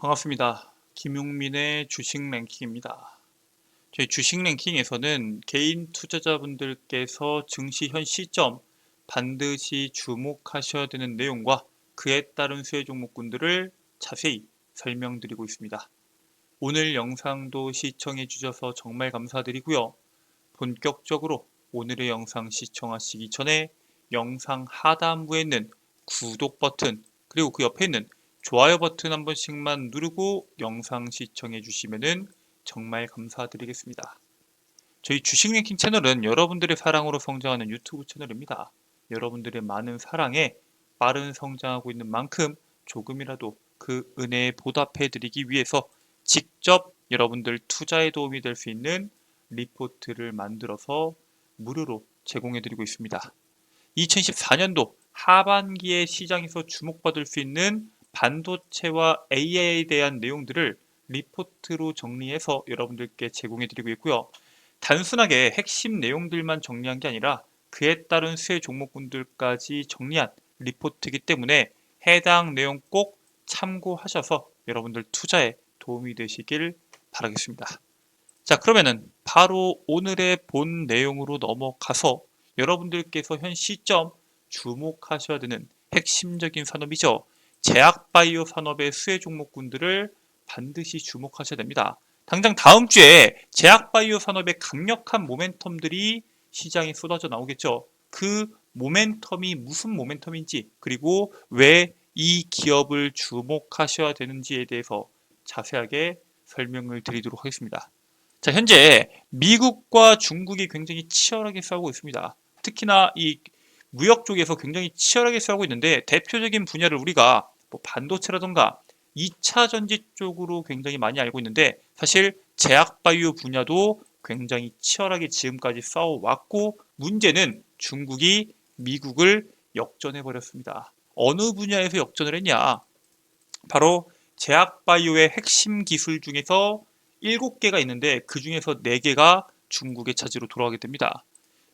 반갑습니다. 김용민의 주식 랭킹입니다. 저희 주식 랭킹에서는 개인 투자자분들께서 증시 현 시점 반드시 주목하셔야 되는 내용과 그에 따른 수혜 종목군들을 자세히 설명드리고 있습니다. 오늘 영상도 시청해 주셔서 정말 감사드리고요. 본격적으로 오늘의 영상 시청하시기 전에 영상 하단부에 있는 구독 버튼 그리고 그 옆에 있는 좋아요 버튼 한 번씩만 누르고 영상 시청해 주시면 정말 감사드리겠습니다. 저희 주식 랭킹 채널은 여러분들의 사랑으로 성장하는 유튜브 채널입니다. 여러분들의 많은 사랑에 빠른 성장하고 있는 만큼 조금이라도 그 은혜에 보답해 드리기 위해서 직접 여러분들 투자에 도움이 될 수 있는 리포트를 만들어서 무료로 제공해 드리고 있습니다. 2014년도 하반기에 시장에서 주목받을 수 있는 반도체와 AI에 대한 내용들을 리포트로 정리해서 여러분들께 제공해 드리고 있고요. 단순하게 핵심 내용들만 정리한 게 아니라 그에 따른 수혜 종목군들까지 정리한 리포트이기 때문에 해당 내용 꼭 참고하셔서 여러분들 투자에 도움이 되시길 바라겠습니다. 자, 그러면은 바로 오늘의 본 내용으로 넘어가서 여러분들께서 현 시점 주목하셔야 되는 핵심적인 산업이죠. 제약바이오 산업의 수혜 종목군들을 반드시 주목하셔야 됩니다. 당장 다음 주에 제약바이오 산업의 강력한 모멘텀들이 시장에 쏟아져 나오겠죠. 그 모멘텀이 무슨 모멘텀인지 그리고 왜 이 기업을 주목하셔야 되는지에 대해서 자세하게 설명을 드리도록 하겠습니다. 자, 현재 미국과 중국이 굉장히 치열하게 싸우고 있습니다. 특히나 이 무역 쪽에서 굉장히 치열하게 싸우고 있는데 대표적인 분야를 우리가 뭐 반도체라던가 2차 전지 쪽으로 굉장히 많이 알고 있는데 사실 제약바이오 분야도 굉장히 치열하게 지금까지 싸워왔고 문제는 중국이 미국을 역전해 버렸습니다. 어느 분야에서 역전을 했냐? 바로 제약바이오의 핵심 기술 중에서 7개가 있는데 그 중에서 4개가 중국의 차지로 돌아가게 됩니다.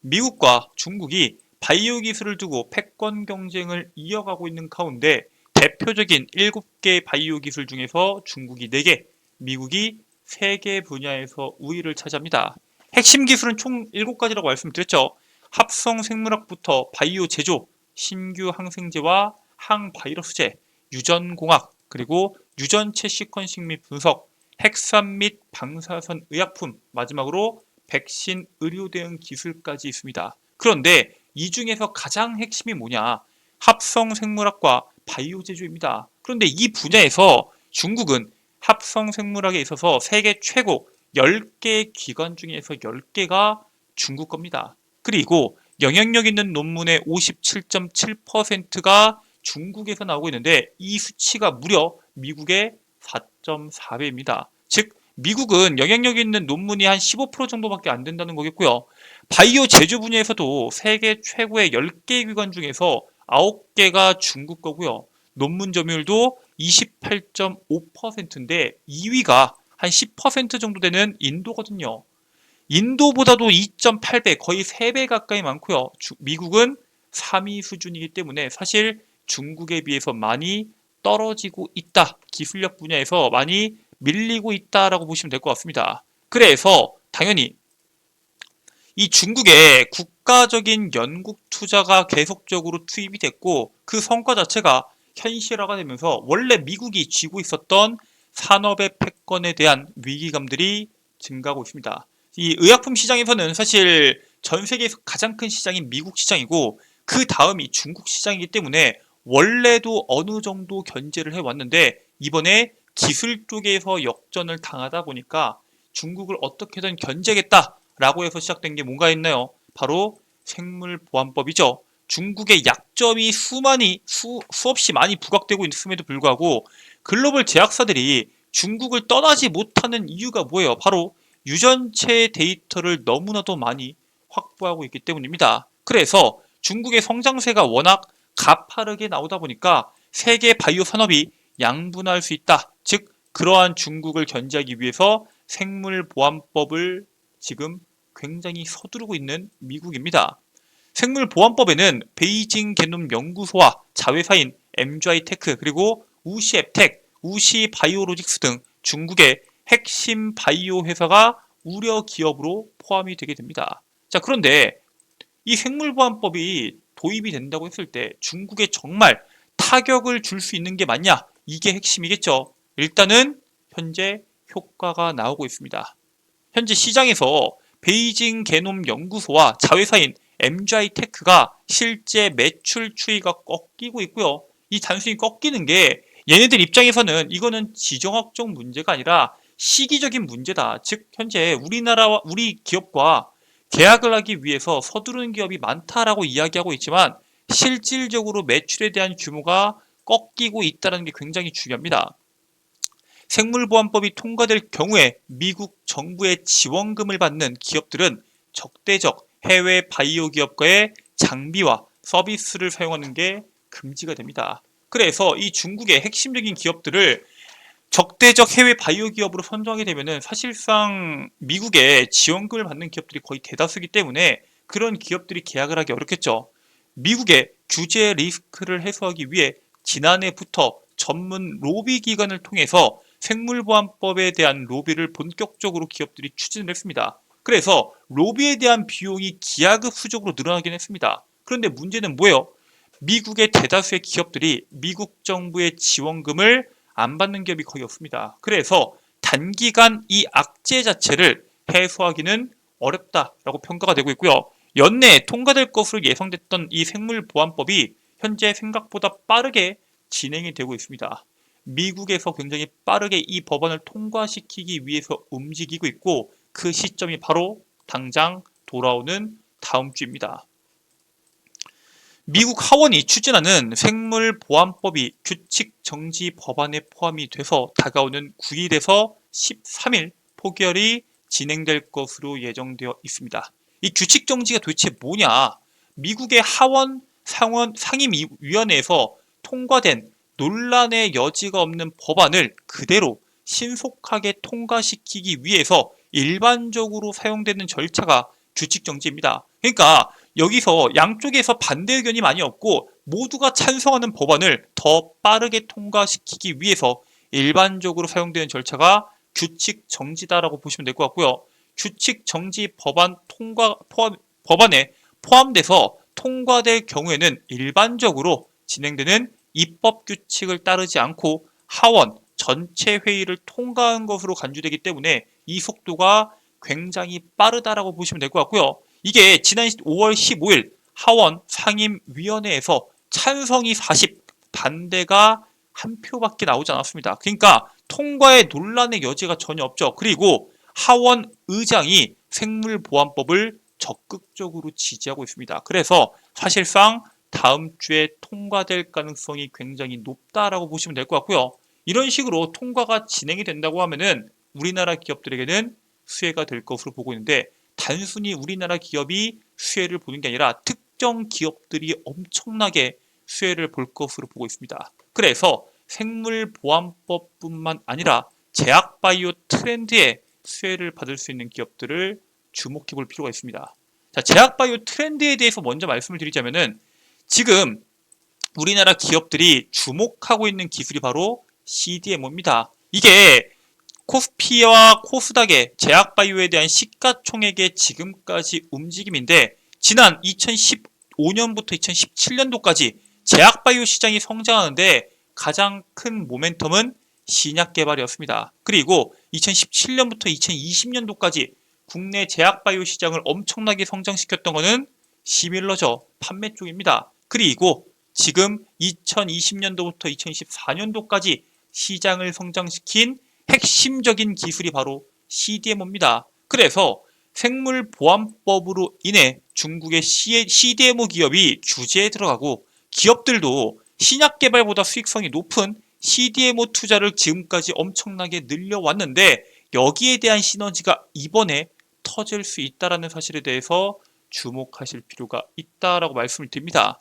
미국과 중국이 바이오 기술을 두고 패권 경쟁을 이어가고 있는 가운데 대표적인 7개 바이오 기술 중에서 중국이 4개, 미국이 3개 분야에서 우위를 차지합니다. 핵심 기술은 총 7가지라고 말씀드렸죠. 합성 생물학부터 바이오 제조, 신규 항생제와 항바이러스제, 유전공학, 그리고 유전체 시퀀싱 및 분석, 핵산 및 방사선 의약품, 마지막으로 백신 의료 대응 기술까지 있습니다. 그런데 이 중에서 가장 핵심이 뭐냐? 합성 생물학과 바이오 제조입니다. 그런데 이 분야에서 중국은 합성 생물학에 있어서 세계 최고 10개 기관 중에서 10개가 중국 겁니다. 그리고 영향력 있는 논문의 57.7%가 중국에서 나오고 있는데 이 수치가 무려 미국의 4.4배입니다. 즉 미국은 영향력 있는 논문이 한 15% 정도밖에 안 된다는 거겠고요. 바이오 제조 분야에서도 세계 최고의 10개 기관 중에서 9개가 중국 거고요. 논문 점유율도 28.5%인데 2위가 한 10% 정도 되는 인도거든요. 인도보다도 2.8배, 거의 3배 가까이 많고요. 주, 미국은 3위 수준이기 때문에 사실 중국에 비해서 많이 떨어지고 있다. 기술력 분야에서 많이 밀리고 있다라고 보시면 될 것 같습니다. 그래서 당연히 이 중국의 국가적인 연국 투자가 계속적으로 투입이 됐고 그 성과 자체가 현실화가 되면서 원래 미국이 쥐고 있었던 산업의 패권에 대한 위기감들이 증가하고 있습니다. 이 의약품 시장에서는 사실 전 세계에서 가장 큰 시장인 미국 시장이고 그 다음이 중국 시장이기 때문에 원래도 어느 정도 견제를 해왔는데 이번에 기술 쪽에서 역전을 당하다 보니까 중국을 어떻게든 견제겠다 라고 해서 시작된 게 뭔가 있나요? 바로 생물보안법이죠. 중국의 약점이 수많이 수, 수없이 많이 부각되고 있음에도 불구하고 글로벌 제약사들이 중국을 떠나지 못하는 이유가 뭐예요? 바로 유전체 데이터를 너무나도 많이 확보하고 있기 때문입니다. 그래서 중국의 성장세가 워낙 가파르게 나오다 보니까 세계 바이오 산업이 양분할 수 있다. 즉 그러한 중국을 견제하기 위해서 생물보안법을 지금 굉장히 서두르고 있는 미국입니다. 생물보안법에는 베이징 게놈 연구소와 자회사인 MGI 테크 그리고 우시앱텍 우시 바이오로직스 등 중국의 핵심 바이오 회사가 우려 기업으로 포함이 되게 됩니다. 자, 그런데 이 생물보안법이 도입이 된다고 했을 때 중국에 정말 타격을 줄 수 있는 게 맞냐? 이게 핵심이겠죠. 일단은 현재 효과가 나오고 있습니다. 현재 시장에서 베이징 게놈 연구소와 자회사인 MGI 테크가 실제 매출 추이가 꺾이고 있고요. 이 단순히 꺾이는 게 얘네들 입장에서는 이거는 지정학적 문제가 아니라 시기적인 문제다. 즉 현재 우리나라와 우리 기업과 계약을 하기 위해서 서두르는 기업이 많다라고 이야기하고 있지만 실질적으로 매출에 대한 규모가 꺾이고 있다는 게 굉장히 중요합니다. 생물보안법이 통과될 경우에 미국 정부의 지원금을 받는 기업들은 적대적 해외 바이오 기업과의 장비와 서비스를 사용하는 게 금지가 됩니다. 그래서 이 중국의 핵심적인 기업들을 적대적 해외 바이오 기업으로 선정하게 되면은 사실상 미국의 지원금을 받는 기업들이 거의 대다수이기 때문에 그런 기업들이 계약을 하기 어렵겠죠. 미국의 규제 리스크를 해소하기 위해 지난해부터 전문 로비 기관을 통해서 생물보안법에 대한 로비를 본격적으로 기업들이 추진을 했습니다. 그래서 로비에 대한 비용이 기하급수적으로 늘어나긴 했습니다. 그런데 문제는 뭐예요? 미국의 대다수의 기업들이 미국 정부의 지원금을 안 받는 기업이 거의 없습니다. 그래서 단기간 이 악재 자체를 해소하기는 어렵다라고 평가가 되고 있고요. 연내에 통과될 것으로 예상됐던 이 생물보안법이 현재 생각보다 빠르게 진행이 되고 있습니다. 미국에서 굉장히 빠르게 이 법안을 통과시키기 위해서 움직이고 있고 그 시점이 바로 당장 돌아오는 다음 주입니다. 미국 하원이 추진하는 생물보안법이 규칙 정지 법안에 포함이 돼서 다가오는 9일에서 13일 포결이 진행될 것으로 예정되어 있습니다. 이 규칙 정지가 도대체 뭐냐? 미국의 하원 상원 상임위원회에서 통과된 논란의 여지가 없는 법안을 그대로 신속하게 통과시키기 위해서 일반적으로 사용되는 절차가 규칙 정지입니다. 그러니까 여기서 양쪽에서 반대 의견이 많이 없고 모두가 찬성하는 법안을 더 빠르게 통과시키기 위해서 일반적으로 사용되는 절차가 규칙 정지다라고 보시면 될 것 같고요. 규칙 정지 법안 통과 포함, 법안에 포함돼서 통과될 경우에는 일반적으로 진행되는 입법 규칙을 따르지 않고 하원 전체 회의를 통과한 것으로 간주되기 때문에 이 속도가 굉장히 빠르다라고 보시면 될 것 같고요. 이게 지난 5월 15일 하원 상임위원회에서 찬성이 40, 반대가 한 표밖에 나오지 않았습니다. 그러니까 통과의 논란의 여지가 전혀 없죠. 그리고 하원 의장이 생물보안법을 적극적으로 지지하고 있습니다. 그래서 사실상 다음 주에 통과될 가능성이 굉장히 높다라고 보시면 될 것 같고요. 이런 식으로 통과가 진행이 된다고 하면은 우리나라 기업들에게는 수혜가 될 것으로 보고 있는데 단순히 우리나라 기업이 수혜를 보는 게 아니라 특정 기업들이 엄청나게 수혜를 볼 것으로 보고 있습니다. 그래서 생물보안법뿐만 아니라 제약바이오 트렌드에 수혜를 받을 수 있는 기업들을 주목해 볼 필요가 있습니다. 자, 제약바이오 트렌드에 대해서 먼저 말씀을 드리자면은 지금 우리나라 기업들이 주목하고 있는 기술이 바로 CDMO입니다. 이게 코스피와 코스닥의 제약바이오에 대한 시가총액의 지금까지 움직임인데 지난 2015년부터 2017년도까지 제약바이오 시장이 성장하는데 가장 큰 모멘텀은 신약 개발이었습니다. 그리고 2017년부터 2020년도까지 국내 제약바이오 시장을 엄청나게 성장시켰던 것은 시밀러저 판매 쪽입니다. 그리고 지금 2020년도부터 2024년도까지 시장을 성장시킨 핵심적인 기술이 바로 CDMO입니다. 그래서 생물보안법으로 인해 중국의 CDMO 기업이 규제에 들어가고 기업들도 신약 개발보다 수익성이 높은 CDMO 투자를 지금까지 엄청나게 늘려왔는데 여기에 대한 시너지가 이번에 터질 수 있다는 사실에 대해서 주목하실 필요가 있다라고 말씀을 드립니다.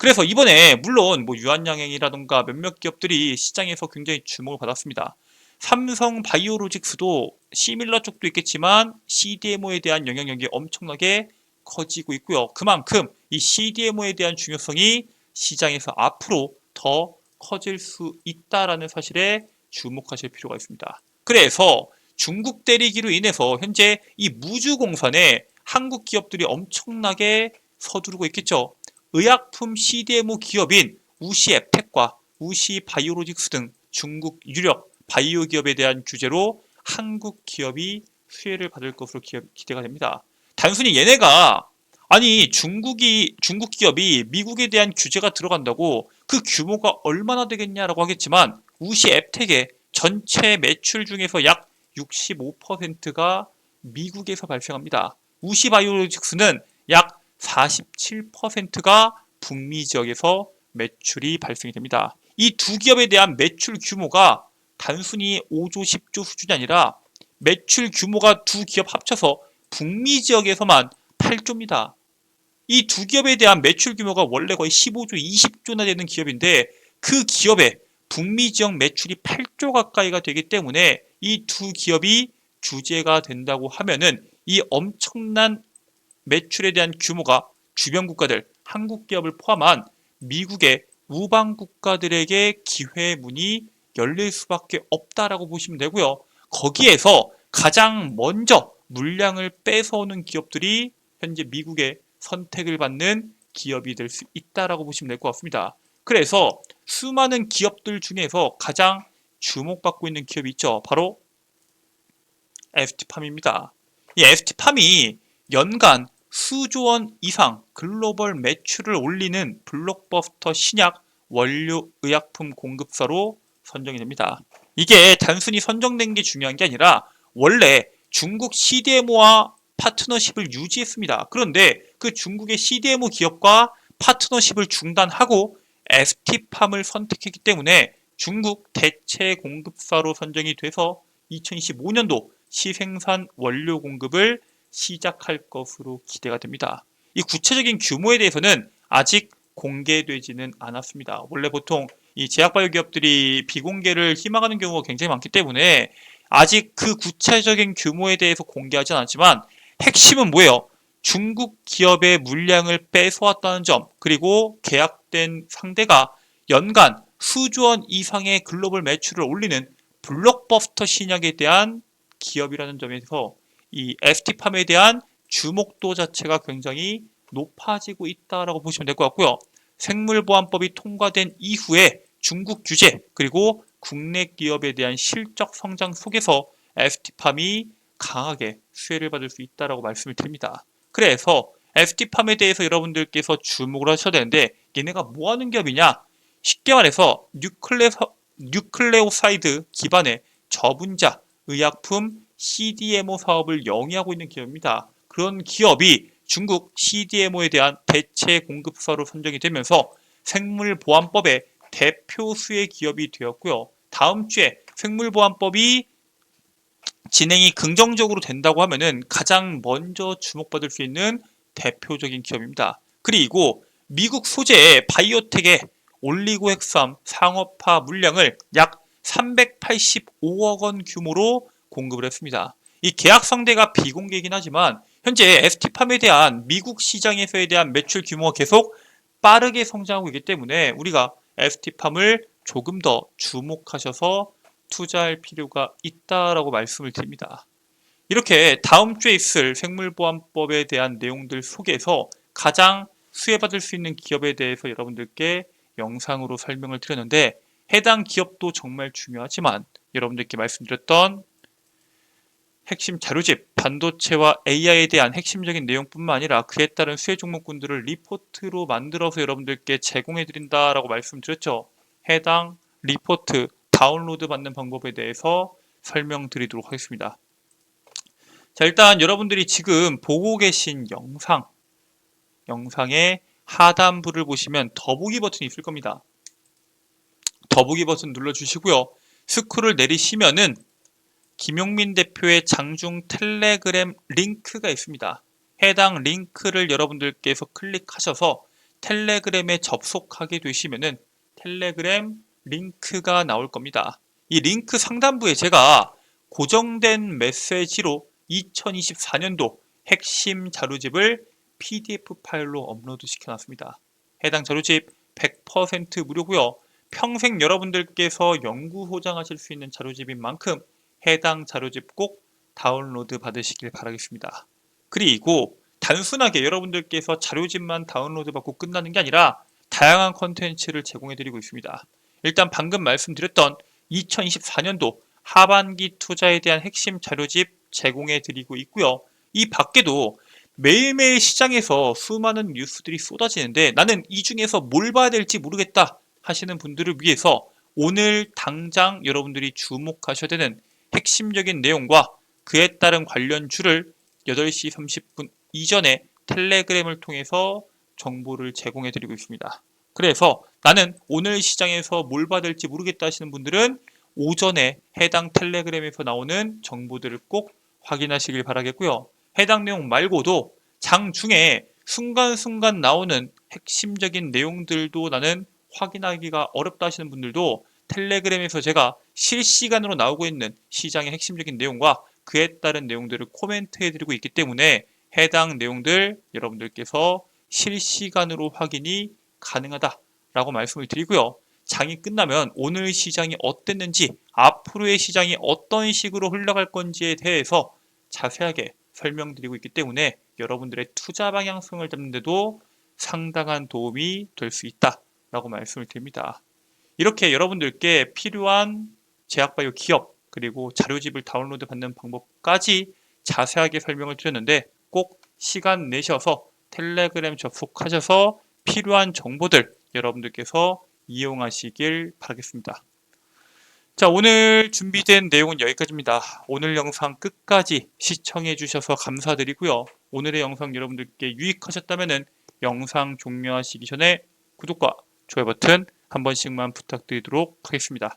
그래서 이번에 물론 뭐 유한양행이라던가 몇몇 기업들이 시장에서 굉장히 주목을 받았습니다. 삼성 바이오로직스도 시밀러 쪽도 있겠지만 CDMO에 대한 영향력이 엄청나게 커지고 있고요. 그만큼 이 CDMO에 대한 중요성이 시장에서 앞으로 더 커질 수 있다라는 사실에 주목하실 필요가 있습니다. 그래서 중국 때리기로 인해서 현재 이 무주공산에 한국 기업들이 엄청나게 서두르고 있겠죠. 의약품 CDMO 기업인 우시 앱텍과 우시 바이오로직스 등 중국 유력 바이오 기업에 대한 규제로 한국 기업이 수혜를 받을 것으로 기대가 됩니다. 단순히 얘네가 아니 중국이 중국 기업이 미국에 대한 규제가 들어간다고 그 규모가 얼마나 되겠냐라고 하겠지만 우시 앱텍의 전체 매출 중에서 약 65%가 미국에서 발생합니다. 우시 바이오로직스는 약 47%가 북미 지역에서 매출이 발생이 됩니다. 이 두 기업에 대한 매출 규모가 단순히 5조, 10조 수준이 아니라 매출 규모가 두 기업 합쳐서 북미 지역에서만 8조입니다. 이 두 기업에 대한 매출 규모가 원래 거의 15조, 20조나 되는 기업인데 그 기업의 북미 지역 매출이 8조 가까이가 되기 때문에 이 두 기업이 규제가 된다고 하면은 이 엄청난 매출에 대한 규모가 주변 국가들, 한국 기업을 포함한 미국의 우방 국가들에게 기회 문이 열릴 수밖에 없다라고 보시면 되고요. 거기에서 가장 먼저 물량을 뺏어오는 기업들이 현재 미국의 선택을 받는 기업이 될 수 있다라고 보시면 될 것 같습니다. 그래서 수많은 기업들 중에서 가장 주목받고 있는 기업이 있죠. 바로 FT팜입니다. 이 FT팜이 연간 수조 원 이상 글로벌 매출을 올리는 블록버스터 신약 원료 의약품 공급사로 선정이 됩니다. 이게 단순히 선정된 게 중요한 게 아니라 원래 중국 CDMO와 파트너십을 유지했습니다. 그런데 그 중국의 CDMO 기업과 파트너십을 중단하고 ST팜을 선택했기 때문에 중국 대체 공급사로 선정이 돼서 2025년도 시생산 원료 공급을 시작할 것으로 기대가 됩니다. 이 구체적인 규모에 대해서는 아직 공개되지는 않았습니다. 원래 보통 이 제약바이오 기업들이 비공개를 희망하는 경우가 굉장히 많기 때문에 아직 그 구체적인 규모에 대해서 공개하진 않지만 핵심은 뭐예요? 중국 기업의 물량을 뺏어왔다는 점 그리고 계약된 상대가 연간 수조 원 이상의 글로벌 매출을 올리는 블록버스터 신약에 대한 기업이라는 점에서 이 ST팜에 대한 주목도 자체가 굉장히 높아지고 있다라고 보시면 될 것 같고요. 생물보안법이 통과된 이후에 중국 규제 그리고 국내 기업에 대한 실적 성장 속에서 ST팜이 강하게 수혜를 받을 수 있다라고 말씀을 드립니다. 그래서 ST팜에 대해서 여러분들께서 주목을 하셔야 되는데 얘네가 뭐 하는 기업이냐? 쉽게 말해서 뉴클레, 뉴클레오사이드 기반의 저분자 의약품 CDMO 사업을 영위하고 있는 기업입니다. 그런 기업이 중국 CDMO에 대한 대체 공급사로 선정이 되면서 생물보안법의 대표 수혜 기업이 되었고요. 다음 주에 생물보안법이 진행이 긍정적으로 된다고 하면은 가장 먼저 주목받을 수 있는 대표적인 기업입니다. 그리고 미국 소재의 바이오텍의 올리고핵삼 상업화 물량을 약 385억 원 규모로 공급을 했습니다. 이 계약 상대가 비공개이긴 하지만 현재 ST팜에 대한 미국 시장에서에 대한 매출 규모가 계속 빠르게 성장하고 있기 때문에 우리가 ST팜을 조금 더 주목하셔서 투자할 필요가 있다라고 말씀을 드립니다. 이렇게 다음 주에 있을 생물보안법에 대한 내용들 속에서 가장 수혜받을 수 있는 기업에 대해서 여러분들께 영상으로 설명을 드렸는데 해당 기업도 정말 중요하지만 여러분들께 말씀드렸던 핵심 자료집, 반도체와 AI에 대한 핵심적인 내용뿐만 아니라 그에 따른 수혜 종목군들을 리포트로 만들어서 여러분들께 제공해 드린다라고 말씀드렸죠. 해당 리포트 다운로드 받는 방법에 대해서 설명드리도록 하겠습니다. 자, 일단 여러분들이 지금 보고 계신 영상, 영상의 하단부를 보시면 더보기 버튼이 있을 겁니다. 더보기 버튼 눌러주시고요. 스크롤 내리시면은 김용민 대표의 장중 텔레그램 링크가 있습니다. 해당 링크를 여러분들께서 클릭하셔서 텔레그램에 접속하게 되시면은 텔레그램 링크가 나올 겁니다. 이 링크 상단부에 제가 고정된 메시지로 2024년도 핵심 자료집을 PDF 파일로 업로드 시켜놨습니다. 해당 자료집 100% 무료고요. 평생 여러분들께서 연구 소장하실 수 있는 자료집인 만큼 해당 자료집 꼭 다운로드 받으시길 바라겠습니다. 그리고 단순하게 여러분들께서 자료집만 다운로드 받고 끝나는 게 아니라 다양한 컨텐츠를 제공해 드리고 있습니다. 일단 방금 말씀드렸던 2024년도 하반기 투자에 대한 핵심 자료집 제공해 드리고 있고요. 이 밖에도 매일매일 시장에서 수많은 뉴스들이 쏟아지는데 나는 이 중에서 뭘 봐야 될지 모르겠다 하시는 분들을 위해서 오늘 당장 여러분들이 주목하셔야 되는 핵심적인 내용과 그에 따른 관련주를 8시 30분 이전에 텔레그램을 통해서 정보를 제공해 드리고 있습니다. 그래서 나는 오늘 시장에서 뭘 될지 모르겠다 하시는 분들은 오전에 해당 텔레그램에서 나오는 정보들을 꼭 확인하시길 바라겠고요. 해당 내용 말고도 장 중에 순간순간 나오는 핵심적인 내용들도 나는 확인하기가 어렵다 하시는 분들도 텔레그램에서 제가 실시간으로 나오고 있는 시장의 핵심적인 내용과 그에 따른 내용들을 코멘트해 드리고 있기 때문에 해당 내용들 여러분들께서 실시간으로 확인이 가능하다라고 말씀을 드리고요. 장이 끝나면 오늘 시장이 어땠는지 앞으로의 시장이 어떤 식으로 흘러갈 건지에 대해서 자세하게 설명드리고 있기 때문에 여러분들의 투자 방향성을 잡는데도 상당한 도움이 될 수 있다라고 말씀을 드립니다. 이렇게 여러분들께 필요한 제약바이오 기업 그리고 자료집을 다운로드 받는 방법까지 자세하게 설명을 드렸는데 꼭 시간 내셔서 텔레그램 접속하셔서 필요한 정보들 여러분들께서 이용하시길 바라겠습니다. 자, 오늘 준비된 내용은 여기까지입니다. 오늘 영상 끝까지 시청해 주셔서 감사드리고요. 오늘의 영상 여러분들께 유익하셨다면 영상 종료하시기 전에 구독과 좋아요 버튼 한 번씩만 부탁드리도록 하겠습니다.